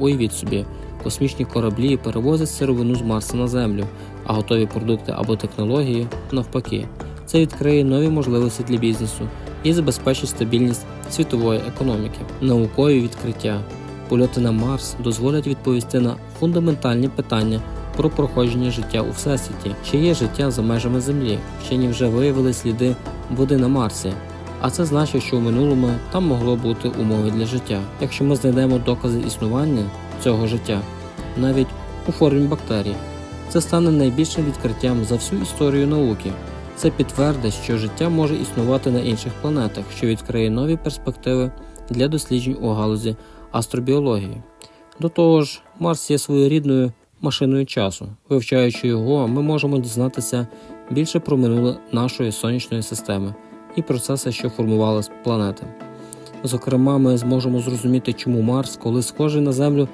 Уявіть собі, космічні кораблі перевозять сировину з Марса на Землю, а готові продукти або технології навпаки. Це відкриє нові можливості для бізнесу і забезпечить стабільність світової економіки. Наукові відкриття, польоти на Марс дозволять відповісти на фундаментальні питання про проходження життя у всесвіті. Чи є життя за межами Землі? Вчені вже виявили сліди води на Марсі. А це значить, що в минулому там могло бути умови для життя. Якщо ми знайдемо докази існування цього життя, навіть у формі бактерій, це стане найбільшим відкриттям за всю історію науки. Це підтвердить, що життя може існувати на інших планетах, що відкриє нові перспективи для досліджень у галузі астробіології. До того ж, Марс є своєрідною машиною часу. Вивчаючи його, ми можемо дізнатися більше про минуле нашої сонячної системи і процеси, що формували планети. Зокрема, ми зможемо зрозуміти, чому Марс, коли схожий на Землю,